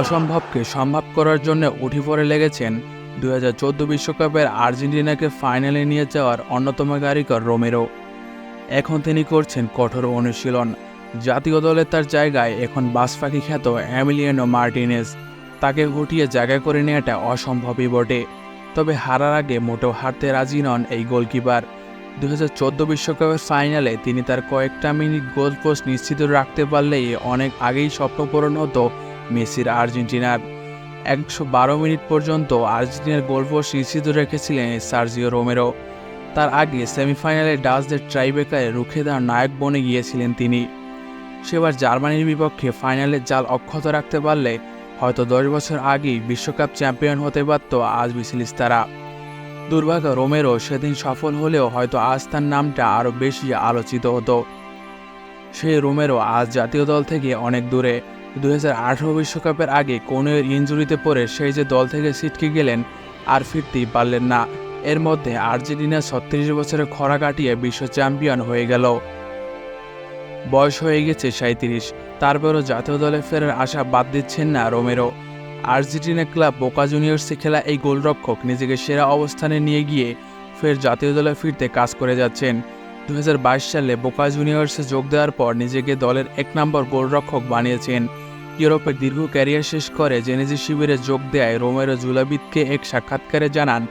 অসম্ভবকে সম্ভব করার জন্য উঠে পড়ে লেগেছেন চোদ্দ বিশ্বকাপের আর্জেন্টিনাকে ফাইনালে নিয়ে যাওয়ার অন্যতম কারিগর রোমেরো। এখন তিনি করছেন কঠোর অনুশীলন। জাতীয় দলে তার জায়গায় এখন বাসপাখি খ্যাত অ্যামিলিয়ানো মার্টিনেস তাকে হটিয়ে জায়গা করে নেওয়াটা অসম্ভবই বটে। তবে হারার আগে মোটেও হারতে রাজি নন এই গোলকিপার। দু হাজার বিশ্বকাপের ফাইনালে তিনি তার কয়েকটা মিনিট গোল পোস্ট নিশ্চিত রাখতে পারলেই অনেক আগেই স্বপ্ন পূরণ হতো মেসির আর্জেন্টিনার। একশো বারো মিনিট পর্যন্ত আর্জেন্টিনার গোল পোস্ট নিশ্চিত রেখেছিলেন সার্জিও রোমেরো। তার আগে সেমিফাইনালে ডাচদের ট্রাইবেকারে রুখে দেওয়ার নায়ক বনে গিয়েছিলেন তিনি। সেবার জার্মানির বিপক্ষে ফাইনালে জাল অক্ষত রাখতে পারলে হয়তো দশ বছর আগেই বিশ্বকাপ চ্যাম্পিয়ন হতে পারত আজ বিসিলিস্তারা দুর্ভাগ্য রোমেরো সেদিন সফল হলেও হয়তো আজ তার নামটা আরও বেশি আলোচিত হতো। সেই রোমেরো আজ জাতীয় দল থেকে অনেক দূরে। দু হাজার বিশ্বকাপের আগে কোনো ইঞ্জুরিতে পড়ে সেই যে দল থেকে ছিটকে গেলেন আর ফিরতেই পারলেন না। এর মধ্যে আর্জেন্টিনা ছত্রিশ বছরের খরা কাটিয়ে বিশ্ব চ্যাম্পিয়ন হয়ে গেল। বয়স হয়ে গেছে সাঁত্রিশ তারপরও জাতীয় দলে ফেরার আশা বাদ দিচ্ছেন না রোমেরো আর্জেন্টিনা ক্লাব বোকা জুনিয়র্সে খেলা এই গোলরক্ষক নিজেকে সেরা অবস্থানে নিয়ে গিয়ে ফের জাতীয় দলে ফিরতে কাজ করে যাচ্ছেন। দু হাজার বাইশ সালে বোকা জুনিয়র্সে যোগ দেওয়ার পর নিজেকে দলের এক নম্বর গোলরক্ষক বানিয়েছেন। ইউরোপের দীর্ঘ ক্যারিয়ার শেষ করে জেনেজি শিবিরে যোগ দেয় রোমেরো জুলাবিদকে এক সাক্ষাৎকারে জানান,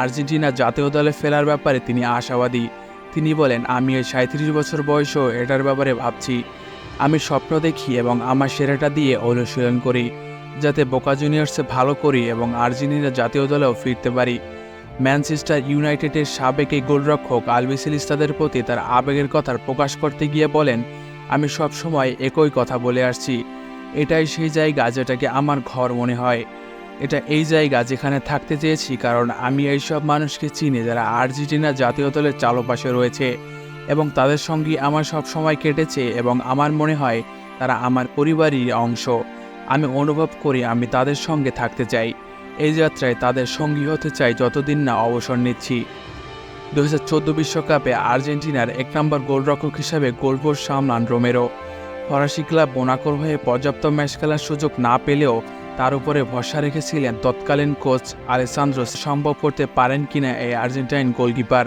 আর্জেন্টিনা জাতীয় দলে ফেরার ব্যাপারে তিনি আশাবাদী। তিনি বলেন, আমি এই সাঁত্রিশ বছর বয়সেও এটার ব্যাপারে ভাবছি। আমি স্বপ্ন দেখি এবং আমার সেরাটা দিয়ে অনুশীলন করি। যাতে বোকা জুনিয়র্সে ভালো করি এবং আর্জেন্টিনা জাতীয় দলেও ফিরতে পারি। ম্যানচেস্টার ইউনাইটেডের সাবেক এই গোলরক্ষক আলবিসিলিস্তাদের প্রতি তার আবেগের কথা প্রকাশ করতে গিয়ে বলেন, আমি সব সময় একই কথা বলে আসছি। এটাই সেই জায়গা যেটাকে আমার ঘর মনে হয়। এটা এই জায়গা যেখানে থাকতে চেয়েছি কারণ আমি এইসব মানুষকে চিনি যারা আর্জেন্টিনা জাতীয় দলের চালপাশে রয়েছে এবং তাদের সঙ্গে আমার সব সময় কেটেছে এবং আমার মনে হয় তারা আমার পরিবারই অংশ। আমি অনুভব করি আমি তাদের সঙ্গে থাকতে চাই। এই যাত্রায় তাদের সঙ্গী হতে চাই যতদিন না অবসর নিচ্ছি। দু হাজার চোদ্দ বিশ্বকাপে আর্জেন্টিনার এক নম্বর গোলরক্ষক হিসাবে গোলপোস্ট সামলান রোমেরো। ফরাসি ক্লাব মোনাকোর হয়ে পর্যাপ্ত ম্যাচ খেলার সুযোগ না পেলেও তার উপরে ভরসা রেখেছিলেন তৎকালীন কোচ আলেসান্দ্রো। সম্ভব করতে পারেন কিনা এই আর্জেন্টাইন গোলকিপার?